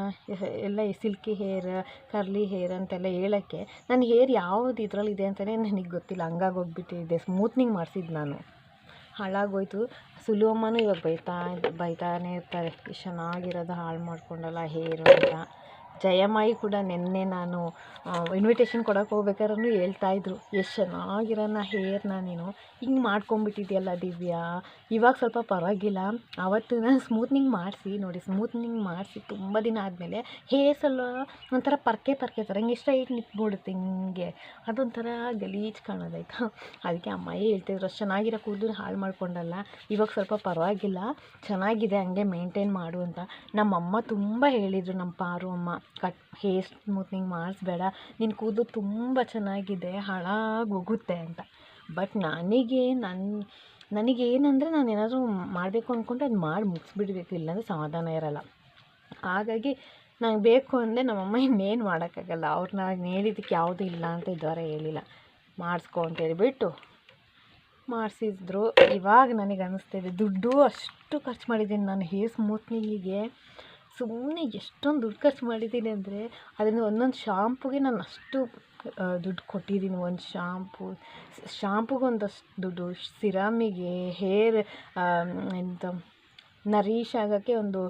ಎಲ್ಲ ಸಿಲ್ಕಿ ಹೇರ್, ಕರ್ಲಿ ಹೇರ್ ಅಂತೆಲ್ಲ ಹೇಳೋಕ್ಕೆ, ನನ್ನ ಹೇರ್ ಯಾವ್ದು ಇದರಲ್ಲಿದೆ ಅಂತಲೇ ನನಗೆ ಗೊತ್ತಿಲ್ಲ. ಹಂಗಾಗೋಗ್ಬಿಟ್ಟಿದೆ ಸ್ಮೂತ್ನಿಂಗ್ ಮಾಡಿಸಿದ್ದು ನಾನು. ಹಾಳಾಗೋಯ್ತು. ಸುಲುವಮ್ಮನೂ ಇವಾಗ ಬೈತಾ ಬೈತಾನೇ ಇರ್ತಾರೆ. ಇಷ್ಟು ಚೆನ್ನಾಗಿರೋದು ಹಾಳು ಮಾಡಿಕೊಂಡಲ್ಲ ಹೇರು ಅಂತ. ಜಯಮ್ಮಾಯಿ ಕೂಡ ನಿನ್ನೆ ನಾನು ಇನ್ವಿಟೇಷನ್ ಕೊಡೋಕೆ ಹೋಗ್ಬೇಕಾದ್ರೂ ಹೇಳ್ತಾಯಿದ್ರು ಎಷ್ಟು ಚೆನ್ನಾಗಿರೋನ ಹೇರ್ನ ನೀನು. ಹಿಂಗೆ ಮಾಡ್ಕೊಂಬಿಟ್ಟಿದ್ಯಲ್ಲ ದಿವ್ಯಾ. ಇವಾಗ ಸ್ವಲ್ಪ ಪರವಾಗಿಲ್ಲ. ಆವತ್ತು ನಾನು ಸ್ಮೂತ್ನಿಂಗ್ ಮಾಡಿಸಿ ನೋಡಿ ಸ್ಮೂತ್ನಿಂಗ್ ಮಾಡಿಸಿ ತುಂಬ ದಿನ ಆದಮೇಲೆ ಹೇರ್ಸ್ ಎಲ್ಲ ಒಂಥರ ಪರ್ಕೆ ಪರ್ಕೆ ಥರ ಹಿಂಗೆ ಸ್ಟ್ರೈಟ್ ನಿಂತ್ಬಿಡುತ್ತೆ ಹಿಂಗೆ. ಅದೊಂಥರ ಗಲೀಜು ಕಾಣೋದಾಯ್ತಾ ಅದಕ್ಕೆ ಅಮ್ಮ ಹೇಳ್ತಿದ್ರು, ಅಷ್ಟು ಚೆನ್ನಾಗಿರೋ ಕೂದಲು ಹಾಳು ಮಾಡ್ಕೊಂಡಲ್ಲ. ಇವಾಗ ಸ್ವಲ್ಪ ಪರವಾಗಿಲ್ಲ. ಚೆನ್ನಾಗಿದೆ, ಹಂಗೆ ಮೇಂಟೈನ್ ಮಾಡು ಅಂತ. ನಮ್ಮಮ್ಮ ತುಂಬ ಹೇಳಿದರು, ನಮ್ಮ ಪಾರು ಅಮ್ಮ ಕಟ್ ಹೇರ್ ಸ್ಮೂತ್ನಿಂಗ್ ಮಾಡಿಸ್ಬೇಡ. ನಿನ್ನ ಕೂದಲು ತುಂಬ ಚೆನ್ನಾಗಿದೆ ಹಾಳಾಗಿ ಹೋಗುತ್ತೆ ಅಂತ. ಬಟ್ ನನಗೆ ನನ್ನ ನನಗೇನಂದರೆ ನಾನು ಏನಾದರೂ ಮಾಡಬೇಕು ಅಂದ್ಕೊಂಡ್ರೆ ಅದು ಮಾಡಿ ಮುಗಿಸ್ಬಿಡ್ಬೇಕು, ಇಲ್ಲಾಂದರೆ ಸಮಾಧಾನ ಇರೋಲ್ಲ. ಹಾಗಾಗಿ ನಂಗೆ ಬೇಕು ಅಂದೆ ನಮ್ಮಮ್ಮ ಇನ್ನೇನು ಮಾಡೋಕ್ಕಾಗಲ್ಲ. ಅವ್ರು ನಾನು ಹೇಳಿದ್ದಕ್ಕೆ ಯಾವುದೂ ಇಲ್ಲ ಅಂತ ಇದುವರೆ ಹೇಳಿಲ್ಲ. ಮಾಡಿಸ್ಕೊ ಅಂತ ಹೇಳಿಬಿಟ್ಟು ಮಾಡಿಸಿದ್ರು. ಇವಾಗ ನನಗೆ ಅನ್ನಿಸ್ತಿದೆ ದುಡ್ಡು ಅಷ್ಟು ಖರ್ಚು ಮಾಡಿದ್ದೀನಿ ನಾನು ಹೇರ್ ಸ್ಮೂತ್ನಿಂಗಿಗೆ ಸುಮ್ಮನೆ ಎಷ್ಟೊಂದು ದುಡ್ಡು ಖರ್ಚು ಮಾಡಿದ್ದೀನಿ ಅಂದರೆ ಅದನ್ನು ಒಂದೊಂದು ಶಾಂಪುಗೆ ನಾನು ಅಷ್ಟು ದುಡ್ಡು ಕೊಟ್ಟಿದ್ದೀನಿ. ಒಂದು ಶಾಂಪು ಶಾಂಪುಗೆ ಒಂದಷ್ಟು ದುಡ್ಡು, ಸಿರಮಿಗೆ, ಹೇರ್ ಎಂತ, ನರೀಶ್ ಆಗೋಕ್ಕೆ ಒಂದು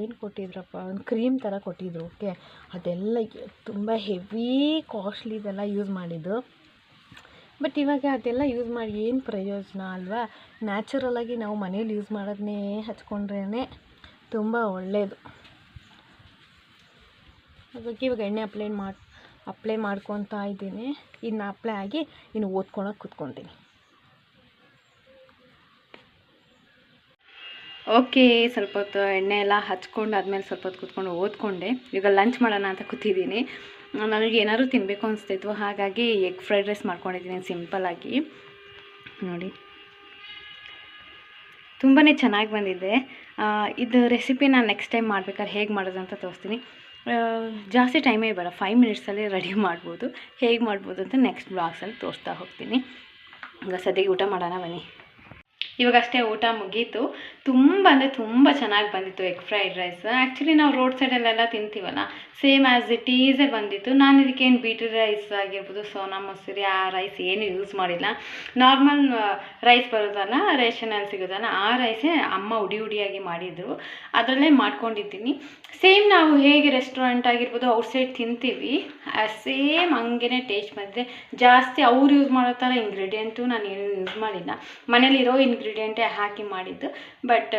ಏನು ಕೊಟ್ಟಿದ್ರಪ್ಪ, ಒಂದು ಕ್ರೀಮ್ ಥರ ಕೊಟ್ಟಿದ್ರು, ಓಕೆ? ಅದೆಲ್ಲ ತುಂಬ ಹೆವಿ ಕಾಸ್ಟ್ಲಿದೆಲ್ಲ ಯೂಸ್ ಮಾಡಿದ್ದು. ಬಟ್ ಇವಾಗ ಅದೆಲ್ಲ ಯೂಸ್ ಮಾಡಿ ಏನು ಪ್ರಯೋಜನ ಅಲ್ವಾ? ನ್ಯಾಚುರಲ್ಲಾಗಿ ನಾವು ಮನೇಲಿ ಯೂಸ್ ಮಾಡೋದನ್ನೇ ಹಚ್ಕೊಂಡ್ರೇ ತುಂಬ ಒಳ್ಳೆಯದು ಹಾಗಾಗಿ ಇವಾಗ ಎಣ್ಣೆ ಅಪ್ಲೈ ಮಾಡಿ ಅಪ್ಲೈ ಮಾಡ್ಕೊತಾ ಇದ್ದೀನಿ. ಇನ್ನು ಅಪ್ಲೈ ಆಗಿ ಇನ್ನು ಓದ್ಕೊಳಕ್ಕೆ ಕುತ್ಕೊತೀನಿ. ಓಕೆ ಸ್ವಲ್ಪ ಹೊತ್ತು ಎಣ್ಣೆ ಎಲ್ಲ ಹಚ್ಕೊಂಡು ಆದಮೇಲೆ ಸ್ವಲ್ಪ ಹೊತ್ತು ಕೂತ್ಕೊಂಡು ಓದ್ಕೊಂಡೆ. ಈಗ ಲಂಚ್ ಮಾಡೋಣ ಅಂತ ಕೂತಿದ್ದೀನಿ. ನನಗೆ ಏನಾದರೂ ತಿನ್ನಬೇಕು ಅನಿಸ್ತಿತ್ತು, ಹಾಗಾಗಿ ಎಗ್ ಫ್ರೈಡ್ ರೈಸ್ ಮಾಡ್ಕೊಂಡಿದ್ದೀನಿ ಸಿಂಪಲ್ಲಾಗಿ ನೋಡಿ. ತುಂಬಾ ಚೆನ್ನಾಗಿ ಬಂದಿದೆ. ಇದು ರೆಸಿಪಿ ನಾನು ನೆಕ್ಸ್ಟ್ ಟೈಮ್ ಮಾಡ್ಬೇಕಾದ್ರೆ ಹೇಗೆ ಮಾಡೋದು ಅಂತ ತೋರಿಸ್ತೀನಿ. ಜಾಸ್ತಿ ಟೈಮೇ ಬೇಡ ಫೈವ್ ಮಿನಿಟ್ಸಲ್ಲಿ ರೆಡಿ ಮಾಡ್ಬೋದು. ಹೇಗೆ ಮಾಡ್ಬೋದು ಅಂತ ನೆಕ್ಸ್ಟ್ ಬ್ಲಾಗ್ಸಲ್ಲಿ ತೋರಿಸ್ತಾ ಹೋಗ್ತೀನಿ. ಈಗ ಸದ್ಯಕ್ಕೆ ಊಟ ಮಾಡೋಣ ಬನ್ನಿ. ಇವಾಗ ಅಷ್ಟೇ ಊಟ ಮುಗೀತು. ತುಂಬ ಅಂದರೆ ತುಂಬ ಚೆನ್ನಾಗಿ ಬಂದಿತ್ತು ಎಗ್ ಫ್ರೈಡ್ ರೈಸ್ ಆ್ಯಕ್ಚುಲಿ ನಾವು ರೋಡ್ ಸೈಡಲ್ಲೆಲ್ಲ ತಿಂತೀವಲ್ಲ? ಸೇಮ್ ಆ್ಯಸ್ ಇಟ್ ಈಸೇ ಬಂದಿತ್ತು. ನಾನು ಇದಕ್ಕೇನು ಬೀಟ್ರಿ ರೈಸ್ ಆಗಿರ್ಬೋದು, ಸೋನಾ ಮಸೂರಿ, ಆ ರೈಸ್ ಏನು ಯೂಸ್ ಮಾಡಿಲ್ಲ. ನಾರ್ಮಲ್ ರೈಸ್ ಬರೋದಲ್ಲ ರೇಷನಲ್ಲಿ ಸಿಗೋದಲ್ಲ ಆ ರೈಸೇ ಅಮ್ಮ ಉಡಿ ಉಡಿಯಾಗಿ ಮಾಡಿದರು. ಅದರಲ್ಲೇ ಮಾಡ್ಕೊಂಡಿದ್ದೀನಿ. ಸೇಮ್ ನಾವು ಹೇಗೆ ರೆಸ್ಟೋರೆಂಟ್ ಆಗಿರ್ಬೋದು ಔಟ್ಸೈಡ್ ತಿಂತೀವಿ. ಸೇಮ್ ಹಂಗೇ ಟೇಸ್ಟ್ ಬಂದಿದೆ. ಜಾಸ್ತಿ ಅವ್ರು ಯೂಸ್ ಮಾಡೋ ಥರ ಇಂಗ್ರೀಡಿಯೆಂಟು ನಾನು ಏನು ಯೂಸ್ ಮಾಡಿಲ್ಲ. ಮನೇಲಿರೋ ಇಂಗ್ರೀಡಿಯೆಂಟೇ ಹಾಕಿ ಮಾಡಿದ್ದು. But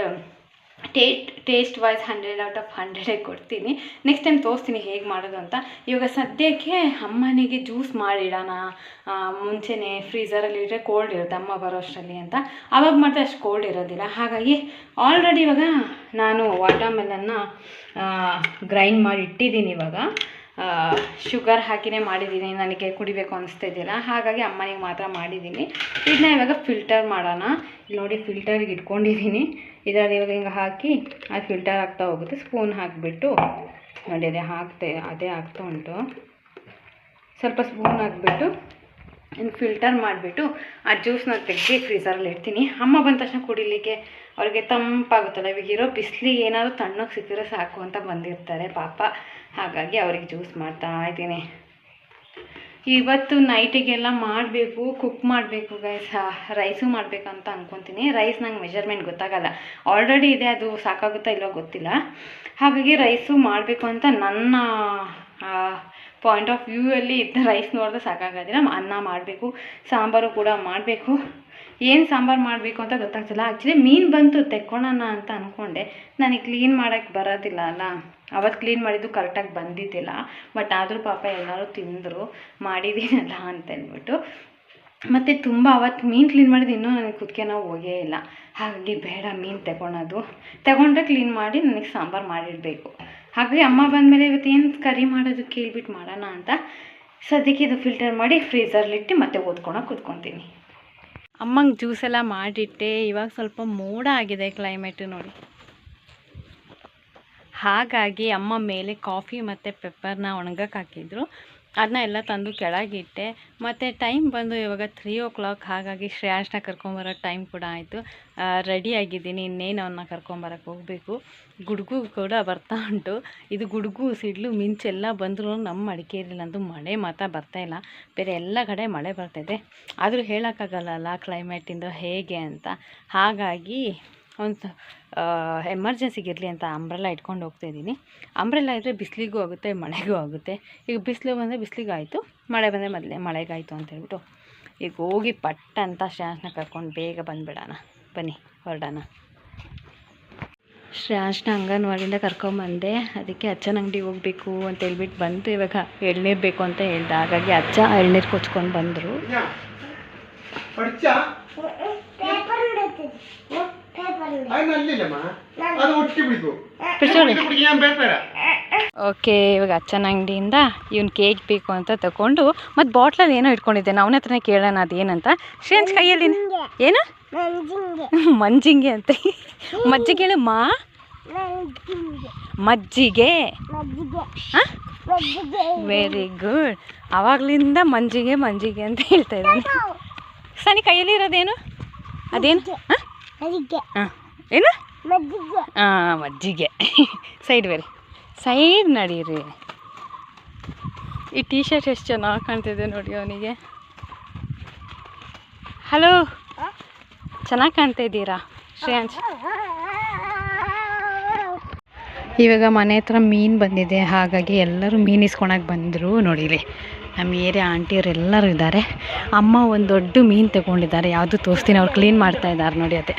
taste taste wise hundred out of ಹಂಡ್ರೆಡೇ ಕೊಡ್ತೀನಿ. ನೆಕ್ಸ್ಟ್ ಟೈಮ್ ತೋರಿಸ್ತೀನಿ ಹೇಗೆ ಮಾಡೋದು ಅಂತ. ಇವಾಗ ಸದ್ಯಕ್ಕೆ ಅಮ್ಮನಿಗೆ ಜ್ಯೂಸ್ ಮಾಡಿಡೋಣ. ಮುಂಚೆನೇ ಫ್ರೀಸರಲ್ಲಿ ಇಟ್ಟರೆ ಕೋಲ್ಡ್ ಇರುತ್ತೆ, ಅಮ್ಮ ಬರೋ ಅಷ್ಟರಲ್ಲಿ ಅಂತ. ಆವಾಗ ಮಾಡಿದ್ರೆ ಅಷ್ಟು ಕೋಲ್ಡ್ ಇರೋದಿಲ್ಲ. ಹಾಗಾಗಿ ಆಲ್ರೆಡಿ ಇವಾಗ ನಾನು ವಾಟರ್ಮೆಲನ್ನ ಗ್ರೈಂಡ್ ಮಾಡಿ ಇಟ್ಟಿದ್ದೀನಿ ಇವಾಗ. ಶುಗರ್ ಹಾಕಿನೇ ಮಾಡಿದ್ದೀನಿ, ನನಗೆ ಕುಡಿಬೇಕು ಅನಿಸ್ತಾ ಇದೆಯಲ್ಲ, ಹಾಗಾಗಿ ಅಮ್ಮನಿಗೆ ಮಾತ್ರ ಮಾಡಿದ್ದೀನಿ. ಇದನ್ನ ಇವಾಗ ಫಿಲ್ಟರ್ ಮಾಡೋಣ. ಇಲ್ಲಿ ನೋಡಿ ಫಿಲ್ಟರ್ಗೆ ಇಟ್ಕೊಂಡಿದ್ದೀನಿ. ಇದರಲ್ಲಿ ಇವಾಗ ಹಿಂಗೆ ಹಾಕಿ ಅದು ಫಿಲ್ಟರ್ ಆಗ್ತಾ ಹೋಗುತ್ತೆ. ಸ್ಪೂನ್ ಹಾಕಿಬಿಟ್ಟು, ನೋಡಿ ಅದೇ ಹಾಕ್ತೆ, ಅದೇ ಆಗ್ತಾ ಉಂಟು. ಸ್ವಲ್ಪ ಸ್ಪೂನ್ ಹಾಕ್ಬಿಟ್ಟು ಇನ್ನು ಫಿಲ್ಟರ್ ಮಾಡಿಬಿಟ್ಟು ಆ ಜ್ಯೂಸ್ನ ತೆಗೆದು ಫ್ರೀಸರಲ್ಲಿ ಇಡ್ತೀನಿ. ಅಮ್ಮ ಬಂದ ತಕ್ಷಣ ಕುಡಿಲಿಕ್ಕೆ ಅವ್ರಿಗೆ ತಂಪಾಗುತ್ತಲ್ಲ, ಇವಾಗ ಇರೋ ಬಿಸಿಲಿಗೆ ಏನಾದರೂ ತಣ್ಣಗೆ ಸಿಕ್ಕಿದ್ರೆ ಸಾಕು ಅಂತ ಬಂದಿರ್ತಾರೆ ಪಾಪ. ಹಾಗಾಗಿ ಅವ್ರಿಗೆ ಜ್ಯೂಸ್ ಮಾಡ್ತಾ ಇದ್ದೀನಿ. ಇವತ್ತು ನೈಟಿಗೆಲ್ಲ ಮಾಡಬೇಕು ಕುಕ್ ಮಾಡಬೇಕು ಗೈಸ್ ರೈಸು ಮಾಡಬೇಕಂತ ಅಂದ್ಕೊತೀನಿ ರೈಸ್ ನಂಗೆ ಮೆಜರ್ಮೆಂಟ್ ಗೊತ್ತಾಗಲ್ಲ. ಆಲ್ರೆಡಿ ಇದೆ, ಅದು ಸಾಕಾಗುತ್ತಾ ಇಲ್ಲೋ ಗೊತ್ತಿಲ್ಲ. ಹಾಗಾಗಿ ರೈಸು ಮಾಡಬೇಕು ಅಂತ ನನ್ನ ಪಾಯಿಂಟ್ ಆಫ್ ವ್ಯೂವಲ್ಲಿ ಇದ್ದ ರೈಸ್ ನೋಡಿದ್ರೆ ಸಾಕಾಗೋದಿಲ್ಲ ಅನ್ನ ಮಾಡಬೇಕು, ಸಾಂಬಾರು ಕೂಡ ಮಾಡಬೇಕು. ಏನು ಸಾಂಬಾರು ಮಾಡಬೇಕು ಅಂತ ಗೊತ್ತಾಗ್ತಿಲ್ಲ. ಆ್ಯಕ್ಚುಲಿ ಮೀನು ಬಂತು ತೆಕ್ಕೊಳ್ಳೋಣ ಅಂತ ಅಂದ್ಕೊಂಡೆ ನನಗೆ ಕ್ಲೀನ್ ಮಾಡೋಕ್ಕೆ ಬರೋದಿಲ್ಲ ಅಲ್ಲ. ಅವತ್ತು ಕ್ಲೀನ್ ಮಾಡಿದ್ದು ಕರೆಕ್ಟಾಗಿ ಬಂದಿದ್ದಿಲ್ಲ. ಬಟ್ ಆದರೂ ಪಾಪ ಎಲ್ಲರೂ ತಿಂದರು. ಮಾಡಿದ್ದೀನಲ್ಲ ಅಂತ ಅಂದ್ಬಿಟ್ಟು. ಮತ್ತು ತುಂಬ ಅವತ್ತು ಮೀನು ಕ್ಲೀನ್ ಮಾಡಿದ್ದು ಇನ್ನೂ ನನಗೆ ಕುದಕ್ಕೆ ನಾವು ಹೋಗೇ ಇಲ್ಲ. ಹಾಗಾಗಿ ಬೇಡ ಮೀನು ತಗೊಳೋದು ತಗೊಂಡ್ರೆ ಕ್ಲೀನ್ ಮಾಡಿ ನನಗೆ ಸಾಂಬಾರು ಮಾಡಿಡಬೇಕು. ಹಾಗಾಗಿ ಅಮ್ಮ ಬಂದಮೇಲೆ ಇವತ್ತು ಏನು ಕರಿ ಮಾಡೋದು ಕೇಳ್ಬಿಟ್ಟು ಮಾಡೋಣ ಅಂತ. ಸದ್ಯಕ್ಕೆ ಇದು ಫಿಲ್ಟರ್ ಮಾಡಿ ಫ್ರೀಝರ್ಲಿಟ್ಟು ಮತ್ತೆ ಓದ್ಕೊಳಕ್ಕೆ ಕೂತ್ಕೊತೀನಿ. ಅಮ್ಮಂಗೆ ಜ್ಯೂಸ್ ಎಲ್ಲ ಮಾಡಿಟ್ಟೆ, ಇವಾಗ ಸ್ವಲ್ಪ ಮೋಡ ಆಗಿದೆ ಕ್ಲೈಮೇಟು ನೋಡಿ. ಹಾಗಾಗಿ ಅಮ್ಮ ಮೇಲೆ ಕಾಫಿ ಮತ್ತು ಪೆಪ್ಪರ್ನ ಒಣಗಕ್ಕೆ ಹಾಕಿದ್ರು. ಅದನ್ನ ಎಲ್ಲ ತಂದು ಕೆಳಗಿಟ್ಟೆ. ಮತ್ತು ಟೈಮ್ ಬಂದು ಇವಾಗ ತ್ರೀ ಓ ಕ್ಲಾಕ್ ಹಾಗಾಗಿ ಶ್ರೇಯಾಸ್ನ ಕರ್ಕೊಂಬರೋ ಟೈಮ್ ಕೂಡ ಆಯಿತು. ರೆಡಿ ಆಗಿದ್ದೀನಿ. ಇನ್ನೇನು ಅವನ್ನ ಕರ್ಕೊಂಬರಕ್ಕೆ ಹೋಗಬೇಕು. ಗುಡುಗು ಕೂಡ ಬರ್ತಾ ಉಂಟು. ಇದು ಗುಡುಗು, ಸಿಡ್ಲು ಮಿಂಚೆಲ್ಲ ಬಂದರೂ ನಮ್ಮ ನಂದು ಮಳೆ ಮಾತ್ರ ಬರ್ತಾ ಇಲ್ಲ. ಬೇರೆ ಎಲ್ಲ ಕಡೆ ಮಳೆ ಬರ್ತಾಯಿದೆ ಆದರೂ ಹೇಳೋಕ್ಕಾಗಲ್ಲಲ್ಲ ಕ್ಲೈಮೇಟಿಂದ ಹೇಗೆ ಅಂತ. ಹಾಗಾಗಿ ಒಂದು ಎಮರ್ಜೆನ್ಸಿಗೆ ಇರಲಿ ಅಂತ ಅಂಬ್ರೆಲ್ಲ ಇಟ್ಕೊಂಡು ಹೋಗ್ತಾ ಇದ್ದೀನಿ. ಅಂಬ್ರೆಲ್ಲ ಇದ್ದರೆ ಬಿಸಿಲಿಗೂ ಆಗುತ್ತೆ ಮಳೆಗೂ ಆಗುತ್ತೆ. ಈಗ ಬಿಸಿಲು ಬಂದರೆ ಬಿಸಿಲಿಗಾಯಿತು ಮಳೆ ಬಂದರೆ ಮೊದಲೇ ಮಳೆಗಾಯಿತು ಅಂತ ಹೇಳ್ಬಿಟ್ಟು ಈಗ ಹೋಗಿ ಪಟ್ಟ ಅಂತ ಶ್ರೇಯಾಸ್ನ ಕರ್ಕೊಂಡು ಬೇಗ ಬಂದುಬಿಡೋಣ. ಬನ್ನಿ ಹೊರಡೋಣ. ಶ್ರೇಯಾಸ್ನ ಅಂಗನವಾಡಿಯಿಂದ ಕರ್ಕೊಂಬಂದೆ ಅದಕ್ಕೆ ಅಚ್ಚನ ಅಂಗಡಿಗೆ ಹೋಗಬೇಕು ಅಂತ ಹೇಳ್ಬಿಟ್ಟು ಬಂತು. ಇವಾಗ ಎಳ್ನೀರು ಬೇಕು ಅಂತ ಹೇಳ್ದೆ. ಹಾಗಾಗಿ ಅಚ್ಚ ಎಳ್ನೀರು ಕೊಚ್ಕೊಂಡು ಬಂದರು. ಓಕೆ ಇವಾಗ ಅಚ್ಚನ ಅಂಗಡಿಯಿಂದ ಇವನ್ ಕೇಕ್ ಬೇಕು ಅಂತ ತಗೊಂಡು ಮತ್ತು ಬಾಟ್ಲಲ್ಲಿ ಏನೋ ಇಟ್ಕೊಂಡಿದ್ದೆ. ಅವನ ಹತ್ರನೇ ಕೇಳೋಣ ಅದೇನಂತ. ಶ್ರೇಂಜ್ ಕೈಯಲ್ಲಿ ಏನು? ಮಂಜಿಂಗೆ. ಅಂತ. ಮಜ್ಜಿಗೆ ಹೇಳು ಮಾ. ಮಜ್ಜಿಗೆ. ವೆರಿ ಗುಡ್ ಆವಾಗಲಿಂದ ಮಂಜಿಗೆ ಮಂಜಿಗೆ ಅಂತ ಹೇಳ್ತಾ ಇದ್ದಾನೆ. ಸನಿ ಕೈಯಲ್ಲಿ ಇರೋದೇನು? ಅದೇನು? ಹಾಂ. ಏನು? ಹಾಂ ಮಜ್ಜಿಗೆ. ಸೈಡ್ ಬೇರೆ ಸೈಡ್ ನಡೀರಿ. ಈ ಟೀ ಶರ್ಟ್ ಎಷ್ಟು ಚೆನ್ನಾಗಿ ಕಾಣ್ತಿದೆ ನೋಡಿ ಅವನಿಗೆ. ಹಲೋ ಚೆನ್ನಾಗಿ ಕಾಣ್ತಾ ಇದ್ದೀರಾ? ಶ್ರೇಯಾಂಶ್? ಇವಾಗ ಮನೆ ಹತ್ರ ಮೀನು ಬಂದಿದೆ. ಹಾಗಾಗಿ ಎಲ್ಲರೂ ಮೀನು ಇಸ್ಕೊಳಕ್ಕೆ ಬಂದರು ನೋಡಿಲಿ ನಮ್ಮ ಏರಿಯಾ ಆಂಟಿಯವರೆಲ್ಲರೂ ಎಲ್ಲರೂ ಇದ್ದಾರೆ. ಅಮ್ಮ ಒಂದು ದೊಡ್ಡ ಮೀನು ತಗೊಂಡಿದ್ದಾರೆ. ಯಾವುದು ತೋರಿಸ್ತೀನಿ ಅವ್ರು ಕ್ಲೀನ್ ಮಾಡ್ತಾ ಇದ್ದಾರೆ ನೋಡಿ ಅದೇ.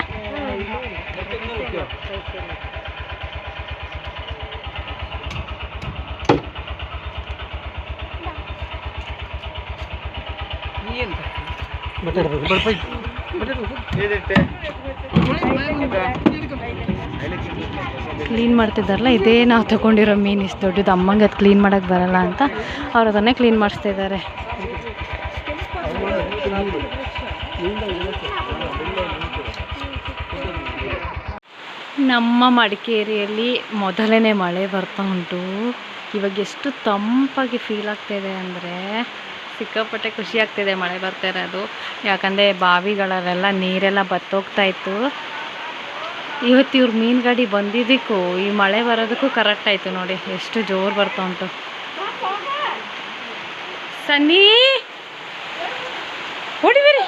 ಕ್ಲೀನ್ ಮಾಡ್ತಿದ್ದಾರಲ್ಲ ಇದೇ ನಾವು ತಗೊಂಡಿರೋ ಮೀನು ಇಷ್ಟು ದೊಡ್ಡದು. ಅಮ್ಮಂಗೆ ಅದು ಕ್ಲೀನ್ ಮಾಡೋಕೆ ಬರಲ್ಲ ಅಂತ ಅವ್ರು ಅದನ್ನೇ ಕ್ಲೀನ್ ಮಾಡಿಸ್ತಾ ಇದ್ದಾರೆ ನಮ್ಮ ಮಡಿಕೇರಿಯಲ್ಲಿ ಮೊದಲನೇ ಮಳೆ ಬರ್ತಾ ಉಂಟು. ಇವಾಗ ಎಷ್ಟು ತಂಪಾಗಿ ಫೀಲ್ ಆಗ್ತಾಯಿದೆ ಅಂದರೆ ಸಿಕ್ಕಾಪಟ್ಟೆ ಖುಷಿ ಆಗ್ತಿದೆ ಮಳೆ ಬರ್ತಾ ಇರೋದು. ಯಾಕಂದರೆ ಬಾವಿಗಳಲ್ಲೆಲ್ಲ ನೀರೆಲ್ಲ ಬತ್ತೋಗ್ತಾ ಇತ್ತು. ಇವತ್ತು ಇವ್ರ ಮೀನು ಗಾಡಿ ಬಂದಿದ್ದಕ್ಕೂ ಈ ಮಳೆ ಬರೋದಕ್ಕೂ ಕರೆಕ್ಟ್ ಆಯಿತು ನೋಡಿ. ಎಷ್ಟು ಜೋರು ಬರ್ತಾ ಉಂಟು. ಸನ್ನಿ! ಹೊಡಿಬೇರಿ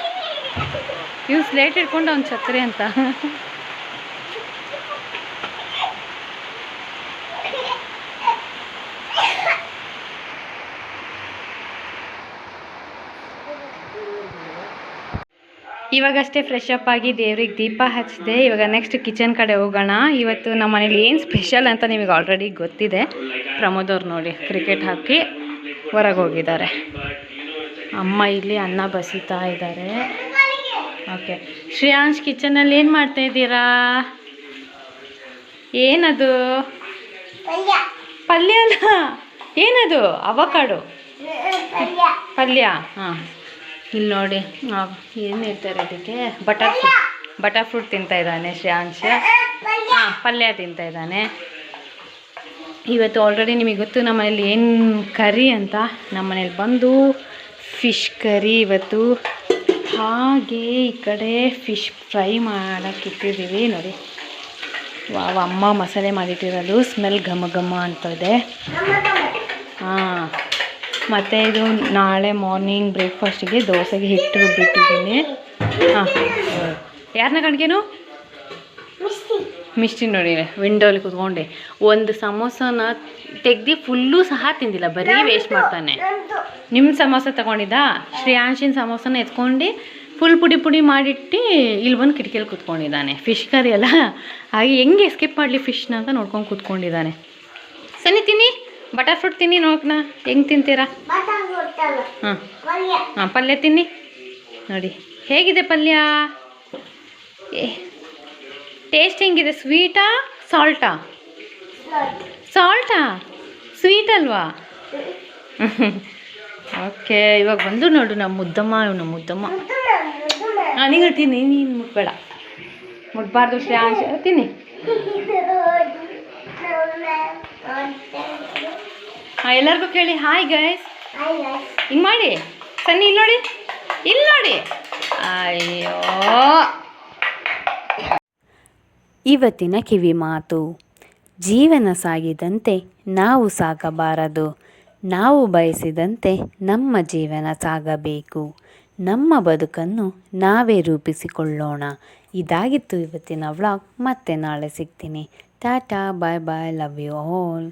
ಇವ್ ಸ್ಲೇಟ್ ಇಟ್ಕೊಂಡು ಅವ್ನು ಛತ್ರಿ ಅಂತ. ಇವಾಗಷ್ಟೇ ಫ್ರೆಶ್ ಅಪ್ ಆಗಿ ದೇವ್ರಿಗೆ ದೀಪ ಹಚ್ಚಿದೆ. ಇವಾಗ ನೆಕ್ಸ್ಟ್ ಕಿಚನ್ ಕಡೆ ಹೋಗೋಣ. ಇವತ್ತು ನಮ್ಮ ಮನೇಲಿ ಏನು ಸ್ಪೆಷಲ್ ಅಂತ ನಿಮಗೆ ಆಲ್ರೆಡಿ ಗೊತ್ತಿದೆ. ಪ್ರಮೋದ್ ಅವ್ರು ನೋಡಿ ಕ್ರಿಕೆಟ್ ಹಾಕಿ ಹೊರಗೆ ಹೋಗಿದ್ದಾರೆ. ಅಮ್ಮ ಇಲ್ಲಿ ಅನ್ನ ಬಸಿತಾ ಇದ್ದಾರೆ. ಓಕೆ ಶ್ರೇಯಾಂಶ್ ಕಿಚನಲ್ಲಿ ಏನು ಮಾಡ್ತಾ ಇದ್ದೀರಾ? ಏನದು? ಪಲ್ಯ. ಅಲ್ಲ ಏನದು? ಅವಕಾಡು. ಪಲ್ಯ. ಹಾಂ. ಇಲ್ಲಿ ನೋಡಿ ಏನು ಹೇಳ್ತಾರೆ ಅದಕ್ಕೆ ಬಟರ್ ಫ್ರೂಟ್ ಬಟರ್ ಫ್ರೂಟ್ ತಿಂತಾ ಇದ್ದಾನೆ ಶ್ರೇಯಾಂಶ ಹಾಂ ಪಲ್ಯ ತಿಂತಾ ಇದ್ದಾನೆ. ಇವತ್ತು ಆಲ್ರೆಡಿ ನಿಮಗೆ ಗೊತ್ತು ನಮ್ಮ ಮನೇಲಿ ಏನು ಕರಿ ಅಂತ. ನಮ್ಮ ಮನೇಲಿ ಬಂದು ಫಿಶ್ ಕರಿ ಇವತ್ತು. ಹಾಗೆ ಈ ಕಡೆ ಫಿಶ್ ಫ್ರೈ ಮಾಡಕ್ಕೆ ಇಟ್ಟಿದ್ದೀವಿ ನೋಡಿ. ವಾವ್ ಅಮ್ಮ ಮಸಾಲೆ ಮಾಡಿಟ್ಟಿರೋದು. ಸ್ಮೆಲ್ ಘಮ ಘಮ ಅಂತ ಇದೆ. ಹಾಂ. ಮತ್ತು ಇದು ನಾಳೆ ಮಾರ್ನಿಂಗ್ ಬ್ರೇಕ್ಫಾಸ್ಟಿಗೆ ದೋಸೆಗೆ ಹಿಟ್ಟು ರುಬ್ಬಿಟ್ಟಿದ್ದೀನಿ ಹಾಂ. ಯಾರನ್ನ ಕಣ್ಗೇನು? ಮಿಷ್ಟಿ ನೋಡಿ ವಿಂಡೋಲಿ ಕುತ್ಕೊಂಡೆ. ಒಂದು ಸಮೋಸನ ತೆಗ್ದು ಫುಲ್ಲು ಸಹ ತಿಂದಿಲ್ಲ, ಬರೀ ವೇಸ್ಟ್ ಮಾಡ್ತಾನೆ. ನಿಮ್ಮ ಸಮೋಸ ತಗೊಂಡಿದ್ದ? ಶ್ರೇಯಾಂಶಿನ ಸಮೋಸನ ಎತ್ಕೊಂಡು ಫುಲ್ ಪುಡಿ ಪುಡಿ ಮಾಡಿಟ್ಟು ಇಲ್ಲಿ ಬಂದು ಕಿಟಕಿಯಲ್ಲಿ ಕುತ್ಕೊಂಡಿದ್ದಾನೆ. ಫಿಶ್ ಕರಿ ಅಲ್ಲ? ಹಾಗೆ ಹೆಂಗೆ ಎಸ್ಕೇಪ್ ಮಾಡಲಿ ಫಿಶ್ನ ಅಂತ ನೋಡ್ಕೊಂಡು ಕುತ್ಕೊಂಡಿದ್ದಾನೆ. ಸನಿ ತಿನ್ನಿ. ಬಟರ್ ಫ್ರೂಟ್ ತಿನ್ನಿ ನೋಡ್ನ ಹೆಂಗೆ ತಿಂತೀರಾ? ಹಾಂ. ಹಾಂ ಪಲ್ಯ ತಿನ್ನಿ. ನೋಡಿ ಹೇಗಿದೆ ಪಲ್ಯ? ಏ ಟೇಸ್ಟ್ ಹೆಂಗಿದೆ? ಸ್ವೀಟಾ ಸಾಲ್ಟಾ ಸಾಲ್ಟಾ ಸ್ವೀಟ್ ಅಲ್ವಾ? ಓಕೆ ಇವಾಗ ಬಂದು ನೋಡು ನಮ್ಮ ಮುದ್ದಮ್ಮ ನಮ್ಮ ಮುದ್ದಮ್ಮ. ಹಾಂ ನೀನು ತಿನ್ನಿ ನೀನು ಮುಟ್ಬೇಡ. ಮುಟ್ಬಾರ್ದು ಶ್ರೇಯಾಂಶ. ತಿನ್ನಿ. ಹಾಂ ಎಲ್ಲರಿಗೂ ಕೇಳಿ. ಹಾಯ್ ಗೈಸ್ ಹಿಂಗೆ ಮಾಡಿ. ಸನ್ನಿ ಇಲ್ಲಿ ನೋಡಿ. ಇಲ್ಲಿ ನೋಡಿ. ಅಯ್ಯೋ. ಇವತ್ತಿನ ಕಿವಿ ಮಾತು. ಜೀವನ ಸಾಗಿದಂತೆ ನಾವು ಸಾಗಬಾರದು. ನಾವು ಬಯಸಿದಂತೆ ನಮ್ಮ ಜೀವನ ಸಾಗಬೇಕು. ನಮ್ಮ ಬದುಕನ್ನು ನಾವೇ ರೂಪಿಸಿಕೊಳ್ಳೋಣ. ಇದಾಗಿತ್ತು ಇವತ್ತಿನ ವ್ಲಾಗ್ ಮತ್ತೆ ನಾಳೆ ಸಿಗ್ತೀನಿ. Ta ta! bye bye, love you all.